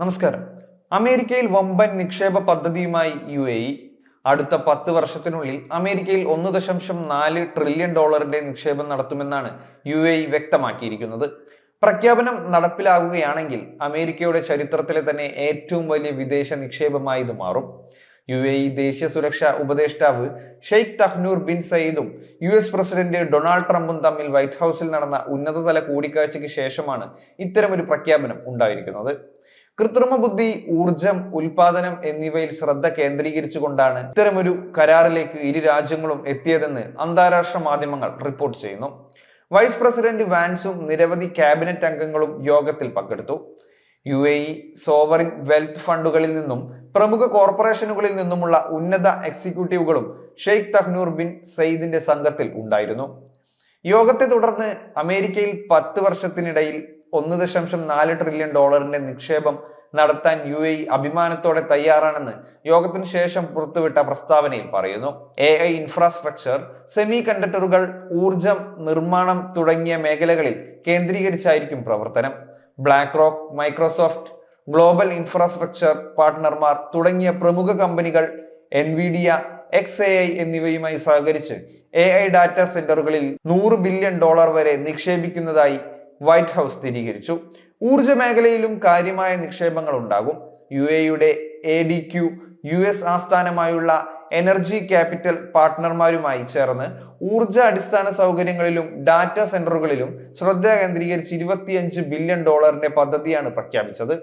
നമസ്കാരം. അമേരിക്കയിൽ വമ്പൻ നിക്ഷേപ പദ്ധതിയുമായി യു എ ഇ അടുത്ത പത്ത് വർഷത്തിനുള്ളിൽ അമേരിക്കയിൽ ഒന്ന് ദശാംശം നാല് ട്രില്യൺ ഡോളറിന്റെ നിക്ഷേപം നടത്തുമെന്നാണ് യു എ ഇ വ്യക്തമാക്കിയിരിക്കുന്നത്. പ്രഖ്യാപനം നടപ്പിലാകുകയാണെങ്കിൽ അമേരിക്കയുടെ ചരിത്രത്തിലെ തന്നെ ഏറ്റവും വലിയ വിദേശ നിക്ഷേപമായി ഇത് മാറും. യു എ ഇ ദേശീയ സുരക്ഷാ ഉപദേഷ്ടാവ് ഷെയ്ഖ് തഹ്നൂർ ബിൻ സയ്യിദും യു എസ് പ്രസിഡന്റ് ഡൊണാൾഡ് ട്രംപും തമ്മിൽ വൈറ്റ് ഹൗസിൽ നടന്ന ഉന്നതതല കൂടിക്കാഴ്ചയ്ക്ക് ശേഷമാണ് ഇത്തരമൊരു പ്രഖ്യാപനം ഉണ്ടായിരിക്കുന്നത്. കൃത്രിമ ബുദ്ധി ഊർജം ഉൽപാദനം എന്നിവയിൽ ശ്രദ്ധ കേന്ദ്രീകരിച്ചുകൊണ്ടാണ് ഇത്തരമൊരു കരാറിലേക്ക് ഇരു രാജ്യങ്ങളും എത്തിയതെന്ന് അന്താരാഷ്ട്ര മാധ്യമങ്ങൾ റിപ്പോർട്ട് ചെയ്യുന്നു. വൈസ് പ്രസിഡന്റ് വാൻസും നിരവധി ക്യാബിനറ്റ് അംഗങ്ങളും യോഗത്തിൽ പങ്കെടുത്തു. U A E sovereign wealth ഫണ്ടുകളിൽ നിന്നും പ്രമുഖ കോർപ്പറേഷനുകളിൽ നിന്നുമുള്ള ഉന്നത എക്സിക്യൂട്ടീവുകളും ഷെയ്ഖ് തഹ്നൂർ ബിൻ സയ്യിദിന്റെ സംഘത്തിൽ ഉണ്ടായിരുന്നു. യോഗത്തെ തുടർന്ന് അമേരിക്കയിൽ പത്ത് വർഷത്തിനിടയിൽ ഒന്ന് ദശാംശം നാല് ട്രില്യൺ ഡോളറിന്റെ നിക്ഷേപം നടത്താൻ യു എ അഭിമാനത്തോടെ തയ്യാറാണെന്ന് യോഗത്തിന് ശേഷം പുറത്തുവിട്ട പ്രസ്താവനയിൽ പറയുന്നു. എ ഐ ഇൻഫ്രാസ്ട്രക്ചർ സെമി കണ്ടക്ടറുകൾ ഊർജം നിർമ്മാണം തുടങ്ങിയ മേഖലകളിൽ കേന്ദ്രീകരിച്ചായിരിക്കും പ്രവർത്തനം. BlackRock Microsoft global infrastructure പാർട്ട്ണർമാർ തുടങ്ങിയ പ്രമുഖ കമ്പനികൾ എൻവിഡിയ എക്സ് എ ഐ എന്നിവയുമായി സഹകരിച്ച് എ ഐ ഡാറ്റാ സെന്ററുകളിൽ നൂറ് ബില്യൺ ഡോളർ വരെ നിക്ഷേപിക്കുന്നതായി വൈറ്റ് ഹൗസ് സ്ഥിരീകരിച്ചു. ഊർജ മേഖലയിലും കാര്യമായ നിക്ഷേപങ്ങൾ ഉണ്ടാകും യു എയുടെ A D Q U S ആസ്ഥാനമായുള്ള എനർജി ക്യാപിറ്റൽ പാർട്ട്ണർമാരുമായി ചേർന്ന് ഊർജ അടിസ്ഥാന സൗകര്യങ്ങളിലും ഡാറ്റ സെന്ററുകളിലും ശ്രദ്ധ കേന്ദ്രീകരിച്ച് ഇരുപത്തിയഞ്ച് ബില്യൺ ഡോളറിന്റെ പദ്ധതിയാണ് പ്രഖ്യാപിച്ചത്.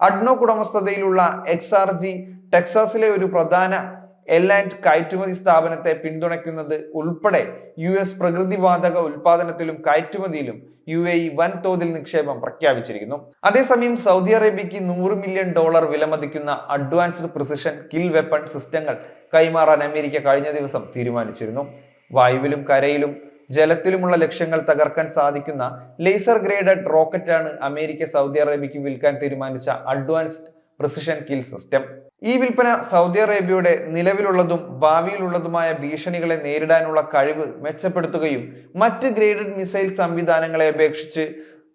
അഡ്നോക് ഉടമസ്ഥതയിലുള്ള എക്സ് ആർ ജി ടെക്സാസിലെ ഒരു പ്രധാന എൽ ആൻഡ് കയറ്റുമതി സ്ഥാപനത്തെ പിന്തുണയ്ക്കുന്നത് ഉൾപ്പെടെ യു എസ് പ്രകൃതിവാതക ഉൽപാദനത്തിലും കയറ്റുമതിയിലും യു എ ഇ വൻതോതിൽ നിക്ഷേപം പ്രഖ്യാപിച്ചിരിക്കുന്നു. അതേസമയം സൗദി അറേബ്യയ്ക്ക് നൂറ് മില്യൺ ഡോളർ വിലമതിക്കുന്ന അഡ്വാൻസ്ഡ് പ്രിസിഷൻ കിൽ വെപ്പൺ സിസ്റ്റങ്ങൾ കൈമാറാൻ അമേരിക്ക കഴിഞ്ഞ ദിവസം തീരുമാനിച്ചിരുന്നു. വായുവിലും കരയിലും ജലത്തിലുമുള്ള ലക്ഷ്യങ്ങൾ തകർക്കാൻ സാധിക്കുന്ന ലേസർ ഗ്രേഡഡ് റോക്കറ്റാണ് അമേരിക്ക സൗദി അറേബ്യയ്ക്ക് വിൽക്കാൻ തീരുമാനിച്ച അഡ്വാൻസ്ഡ് പ്രിസിഷൻ കിൽ സിസ്റ്റം. ഈ വിൽപ്പന സൗദി അറേബ്യയുടെ നിലവിലുള്ളതും ഭാവിയിലുള്ളതുമായ ഭീഷണികളെ നേരിടാനുള്ള കഴിവ് മെച്ചപ്പെടുത്തുകയും മറ്റ് ഗ്രേഡഡ് മിസൈൽ സംവിധാനങ്ങളെ അപേക്ഷിച്ച്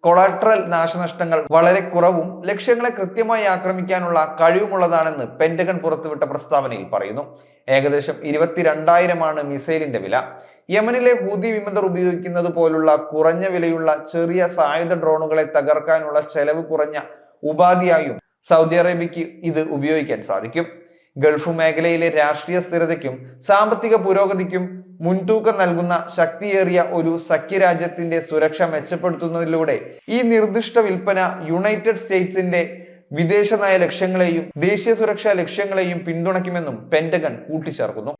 കൊളാട്രൽ നാശനഷ്ടങ്ങൾ വളരെ കുറവും ലക്ഷ്യങ്ങളെ കൃത്യമായി ആക്രമിക്കാനുള്ള കഴിവുമുള്ളതാണെന്ന് പെന്റഗൺ പുറത്തുവിട്ട പ്രസ്താവനയിൽ പറയുന്നു. ഏകദേശം ഇരുപത്തിരണ്ടായിരമാണ് മിസൈലിന്റെ വില. യമനിലെ ഹൂതി വിമതർ ഉപയോഗിക്കുന്നത് പോലുള്ള കുറഞ്ഞ വിലയുള്ള ചെറിയ സായുധ ഡ്രോണുകളെ തകർക്കാനുള്ള ചെലവ് കുറഞ്ഞ ഉപാധിയായും സൗദി അറേബ്യയ്ക്ക് ഇത് ഉപയോഗിക്കാൻ സാധിക്കും. ഗൾഫ് മേഖലയിലെ രാഷ്ട്രീയ സ്ഥിരതയ്ക്കും സാമ്പത്തിക പുരോഗതിക്കും മുൻതൂക്കം നൽകുന്ന ശക്തിയേറിയ ഒരു സഖ്യരാജ്യത്തിന്റെ സുരക്ഷ മെച്ചപ്പെടുത്തുന്നതിലൂടെ ഈ നിർദ്ദിഷ്ട വിൽപ്പന യുണൈറ്റഡ് സ്റ്റേറ്റ്സിന്റെ വിദേശ നയ ലക്ഷ്യങ്ങളെയും ദേശീയ സുരക്ഷാ ലക്ഷ്യങ്ങളെയും പിന്തുണയ്ക്കുമെന്നും പെന്റഗൺ കൂട്ടിച്ചേർക്കുന്നു.